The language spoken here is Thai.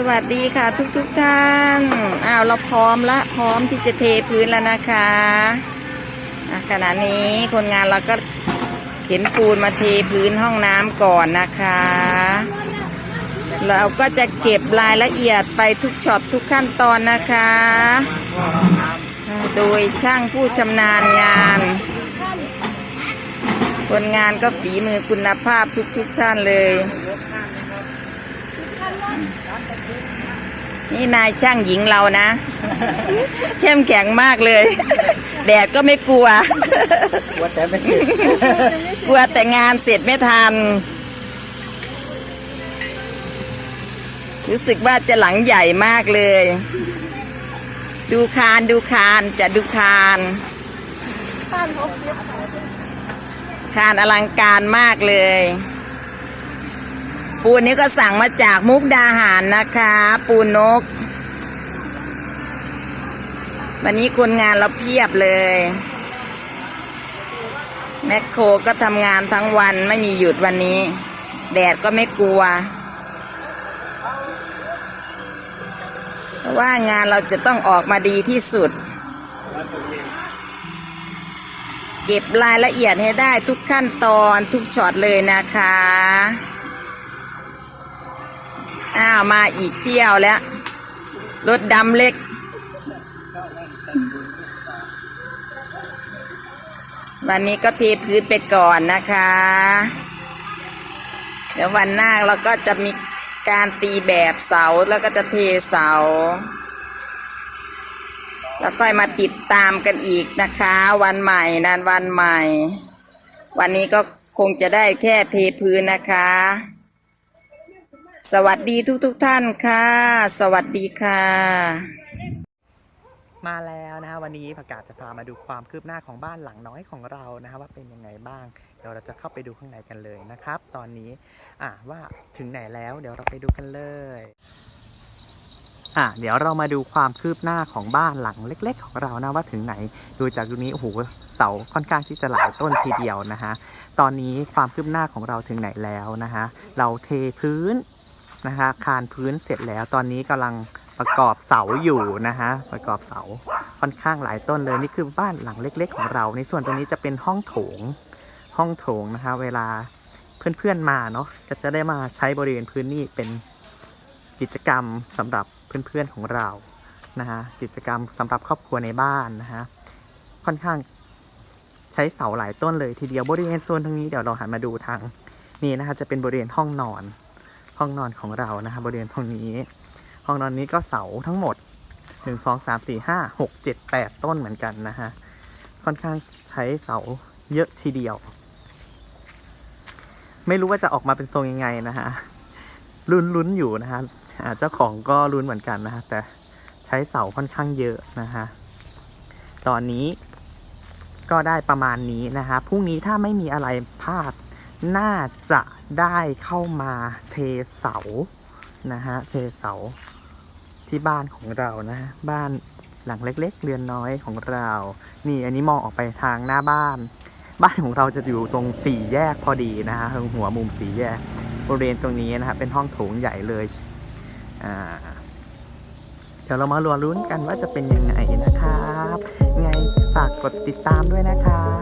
สวัสดีค่ะทุกทุกๆท่านอ้าวเราพร้อมละพร้อมที่จะเทพื้นแล้วนะคะะขณะนี้คนงานเราก็เข็นปูนมาเทพื้นห้องน้ำก่อนนะคะ เราก็จะเก็บรายละเอียดไปทุกช็อตทุกขั้นตอนนะคะ โดยช่างผู้ชำนาญงาน คนงานก็ฝีมือคุณภาพทุกๆท่านเลย นี่นายช่างหญิงเรานะ เข้มแข็งมากเลย แดดก็ไม่กลัวว่าแต่ไม่เสร็จกลัวแต่งานเสร็จไม่ทัน รู้สึกว่าจะหลังใหญ่มากเลย ดูคานดูคานจะดูคานคานอลังการมากเลย ปูนนี้ก็สั่งมาจากมุกดาหารนะคะ ปูนนก วันนี้คนงานเราเพียบเลย แมคโครก็ทำงานทั้งวันไม่มีหยุดวันนี้ แดดก็ไม่กลัวเพราะว่างานเราจะต้องออกมาดีที่สุด เก็บรายละเอียดให้ได้ทุกขั้นตอนทุกช็อตเลยนะคะ อ้าวมาอีกเที่ยวแล้ว รถดำเล็ก วันนี้ก็เทพื้นไปก่อนนะคะ เดี๋ยววันหน้าเราก็จะมีการตีแบบเสาแล้วก็จะเทเสาแล้วค่อยมาติดตามกันอีกนะคะ วันใหม่นานวันใหม่ วันนี้ก็คงจะได้แค่เทพื้นนะคะ สวัสดีทุกทุกท่านค่ะ สวัสดีค่ะ มาแล้วนะฮะวันนี้ประกาศจะพามาดูความคืบหน้าของบ้านหลังน้อยของเรานะฮะว่าเป็นยังไงบ้าง เดี๋ยวเราจะเข้าไปดูข้างในกันเลยนะครับ ตอนนี้อะว่าถึงไหนแล้ว เดี๋ยวเราไปดูกันเลยอะเดี๋ยวเรามาดูความคืบหน้าของบ้านหลังเล็ก ๆ ของเรานะว่าถึงไหน ดูจากตรงนี้โอ้โหเสาค่อนข้างที่จะหลายต้นทีเดียวนะฮะตอนนี้ความคืบหน้าของเราถึงไหนแล้วนะฮะเราเทพื้น นะคะคานพื้นเสร็จแล้วตอนนี้กำลังประกอบเสาอยู่นะฮะประกอบเสาค่อนข้างหลายต้นเลยนี่คือบ้านหลังเล็ก ๆ ของเรา ในส่วนตรงนี้จะเป็นห้องโถงห้องโถงนะคะ เวลาเพื่อนๆมาเนาะก็จะได้มาใช้บริเวณพื้นนี่เป็นกิจกรรมสำหรับเพื่อนๆของเรานะฮะกิจกรรมสำหรับครอบครัวในบ้านนะฮะค่อนข้างใช้เสาหลายต้นเลยทีเดียวบริเวณโซนตรงนี้เดี๋ยวเราหันมาดูทางนี่นะคะจะเป็นบริเวณห้องนอน ห้องนอนของเรานะคะบบริเวณตรงนี้ ห้องนอนนี้ก็เสาทั้งหมดหนึ่งสองสามสี่ห้าหกเจ็ดแปดต้นเหมือนกันนะฮะค่อนข้างใช้เสาเยอะทีเดียว ไม่รู้ว่าจะออกมาเป็นทรงยังไงนะฮะลุ้นลุ้นอยู่นะฮะอ่าเจ้าของก็ลุ้นเหมือนกันนะฮะแต่ใช้เสาค่อนข้างเยอะนะฮะตอนนี้ก็ได้ประมาณนี้นะฮะพรุ่งนี้ถ้าไม่มีอะไรพลาด น่าจะได้เข้ามาเทเสานะฮะเทเสาที่บ้านของเรานะบ้านหลังเล็ก ๆ เรือนน้อยของเรา นี่อันนี้มองออกไปทางหน้าบ้าน บ้านของเราจะอยู่ตรงสี่แยกพอดีนะฮะตรงหัวมุมสี่แยกบริเวณตรงนี้นะฮะเป็นห้องโถงใหญ่เลยอ่าเดี๋ยวเรามารอลุ้นกันว่าจะเป็นยังไงนะครับ ไงฝากกดติดตามด้วยนะครับ